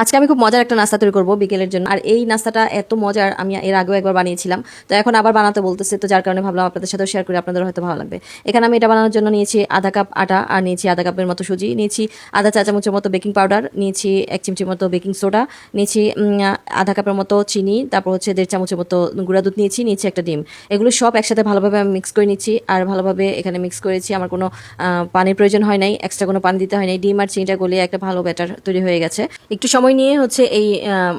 আজকে আমি খুব মজার একটা নাস্তা তৈরি করব বিকেলের জন্য। আর এই নাস্তাটা এত মজার, আমি এর আগেও একবার বানিয়েছিলাম। তো এখন আবার বানাতে বলতেছে, তো যার কারণে ভাবলাম আপনাদের সাথেও শেয়ার করি আপনাদের হয়তো ভালো লাগবে। এখানে আমি এটা বানানোর জন্য নিয়েছি আধা কাপ আটা, আর নিয়েছি আধা কাপের মতো সুজি, নিয়েছি আধা চা চামচের মতো বেকিং পাউডার নিয়েছি এক চিমচির মতো বেকিং সোডা নিয়েছি আধা কাপের মতো চিনি, তারপর হচ্ছে দেড় চামচের মতো গুঁড়া দুধ নিয়েছি নিয়েছি একটা ডিম। এগুলো সব একসাথে ভালোভাবে আমি মিক্স করে নিচ্ছি, আর ভালোভাবে এখানে মিক্স করেছি, আমার কোনো পানির প্রয়োজন হয় নাই এক্সট্রা কোনো পানি দিতে হয় নাই, ডিম আর চিনিটা গলিয়ে একটা ভালো ব্যাটার তৈরি হয়ে গেছে। একটু সময় নিয়ে হচ্ছে এই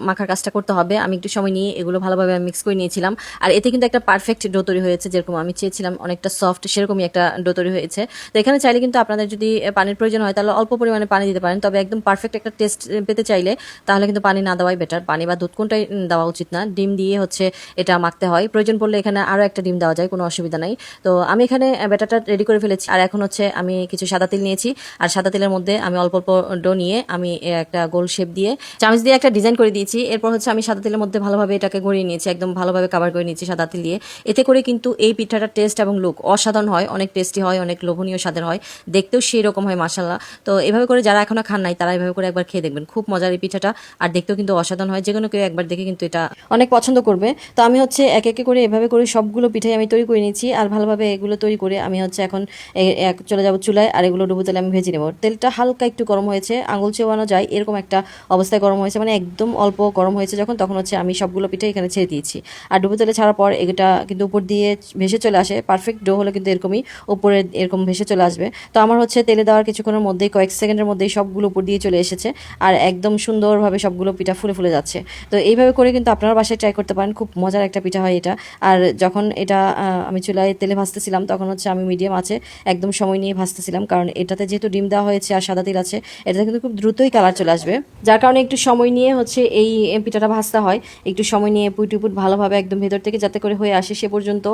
মাখার কাজটা করতে হবে। আমি একটু সময় নিয়ে এগুলো ভালোভাবে মিক্স করে নিয়েছিলাম। আর এতে কিন্তু একটা পারফেক্ট ডো তৈরি হয়েছে, যেরকম আমি চেয়েছিলাম। অনেকটা সফট সেরকমই একটা ডো তৈরি হয়েছে। তো এখানে চাইলে কিন্তু আপনাদের যদি পানির প্রয়োজন হয়, তাহলে অল্প পরিমাণে পানি দিতে পারেন। তবে একদম পারফেক্ট একটা টেস্ট পেতে চাইলে তাহলে কিন্তু পানি না দেওয়াই বেটার পানি বা দুধ কোনটাই দেওয়া উচিত না। ডিম দিয়ে হচ্ছে এটা মাখতে হয়। প্রয়োজন পড়লে এখানে আরও একটা ডিম দেওয়া যায়, কোনো অসুবিধা নাই। তো আমি এখানে ব্যাটারটা রেডি করে ফেলেছি। আর এখন হচ্ছে আমি কিছু সাদা তিল নিয়েছি। আর সাদা তিলের মধ্যে আমি অল্প অল্প ডো নিয়ে আমি একটা গোল শেপ দিয়ে চামচ দিয়ে একটা ডিজাইন করে দিয়েছি। এরপর হচ্ছে আমি সাদা তেলের মধ্যে ভালোভাবে এটাকে গড়িয়ে নিয়েছি, একদম ভালোভাবে কাভার করে নিয়েছি সাদা তিল দিয়ে। এতে করে কিন্তু এই পিঠাটার টেস্ট এবং লুক অসাধারণ হয়, অনেক টেস্টি হয়, অনেক লোভনীয় স্বাদের হয়, দেখতেও সেই রকম হয় মাসাল্লাহ তো এভাবে করে যারা এখনও খান নাই, তারা এভাবে করে একবার খেয়ে দেখবেন, খুব মজার এই পিঠাটা আর দেখতেও কিন্তু অসাধারণ হয় যে কোনো কেউ একবার দেখে কিন্তু এটা অনেক পছন্দ করবে। তো আমি হচ্ছে এক একে করে এভাবে করে সবগুলো পিঠাই আমি তৈরি করে নিয়েছি আর ভালোভাবে এগুলো তৈরি করে আমি হচ্ছে এখন চলে যাব চুলায় আর এগুলো ডুবো তেলে আমি ভেজে নেব। তেলটা হালকা একটু গরম হয়েছে, আঙুল চেওয়ানো যায়, এরকম একটা অবস্থায় গরম হয়েছে মানে একদম অল্প গরম হয়েছে যখন, তখন হচ্ছে আমি সবগুলো পিঠে এখানে ছেড়ে দিয়েছি। আর ডুবো তেলে ছাড়ার পর এটা কিন্তু উপর দিয়ে ভেসে চলে আসে। পারফেক্ট ডো হলে কিন্তু এরকমই উপরে এরকম ভেসে চলে আসবে। তো আমার হচ্ছে তেলে দেওয়ার কিছুক্ষণের মধ্যেই, কয়েক সেকেন্ডের মধ্যেই সবগুলো উপর দিয়ে চলে এসেছে আর একদম সুন্দরভাবে সবগুলো পিঠা ফুলে ফুলে যাচ্ছে। তো এইভাবে করে কিন্তু আপনারা বাসায় ট্রাই করতে পারেন। খুব মজার একটা পিঠা হয় এটা। আর যখন এটা আমি চুলায় তেলে ভাজতেছিলাম, তখন হচ্ছে আমি মিডিয়াম আছে, একদম সময় নিয়ে ভাজতেছিলাম। কারণ এটাতে যেহেতু ডিম দেওয়া হয়েছে আর সাদা তিল আছে, এটাতে কিন্তু খুব দ্রুতই কালার চলে আসবে। যার কারণে একটু সময় নিয়ে হচ্ছে এই পিঠাটা ভাজতে হয়। একটু সময় নিয়ে পুট টুপুট ভালোভাবে একদম ভেতর থেকে যাতে করে হয়ে আসে সে পর্যন্ত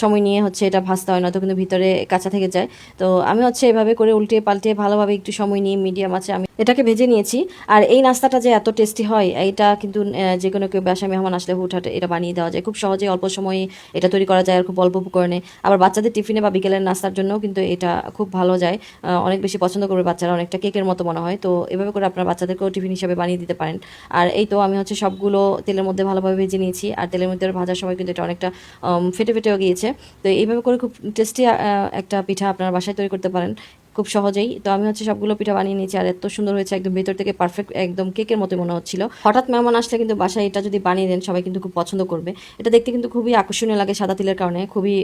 সময় নিয়ে হচ্ছে এটা ভাজতে হয়, নয়তো কিন্তু ভিতরে কাঁচা থেকে যায়। তো আমি হচ্ছে এভাবে করে উল্টিয়ে পাল্টিয়ে ভালোভাবে একটু সময় নিয়ে মিডিয়াম আছে আমি এটাকে ভেজে নিয়েছি। আর এই নাস্তাটা যে এত টেস্টি হয়, এইটা কিন্তু যে কোনো কেউ বাসায় মেহমান আসলে হুটহাট এটা বানিয়ে দেওয়া যায়। খুব সহজে অল্প সময়ে এটা তৈরি করা যায় আর খুব অল্প উপকরণে। আবার বাচ্চাদের টিফিনে বা বিকেলের নাস্তার জন্য কিন্তু এটা খুব ভালো যায়। অনেক বেশি পছন্দ করবে বাচ্চারা, অনেকটা কেকের মতো মনে হয়। তো এভাবে করে আপনার বাচ্চাদেরকেও টিফিন হিসেবে বানিয়ে দিতে পারেন। আর এই তো আমি হচ্ছে সবগুলো তেলের মধ্যে ভালোভাবে ভেজে নিয়েছি। আর তেলের মধ্যে ভাজার সময় কিন্তু এটা অনেকটা ফেটে ফেটেও গিয়েছে। তো এইভাবে করে খুব টেস্টি একটা পিঠা আপনার বাসায় তৈরি করতে পারেন। খুব সহজেই। তো আমি হচ্ছে সবগুলো পিঠা বানিয়ে নিয়েছি আর এত সুন্দর হয়েছে, একদম ভেতর থেকে পারফেক্ট একদম কেকের মতো মনে হচ্ছিল। হঠাৎ মেহমান আসলে কিন্তু বাসায় এটা যদি বানিয়ে দেন, সবাই কিন্তু খুব পছন্দ করবে। এটা দেখতে কিন্তু খুবই আকর্ষণীয় লাগে সাদা তিলের কারণে, খুবই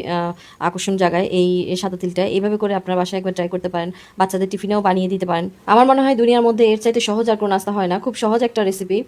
আকর্ষণ জায়গায় এই সাদা তিলটা। এইভাবে করে আপনার বাসায় একবার ট্রাই করতে পারেন, বাচ্চাদের টিফিনেও বানিয়ে দিতে পারেন। আমার মনে হয় দুনিয়ার মধ্যে এর চাইতে সহজ আর কোনো নাস্তা হয় না। খুব সহজ একটা রেসিপি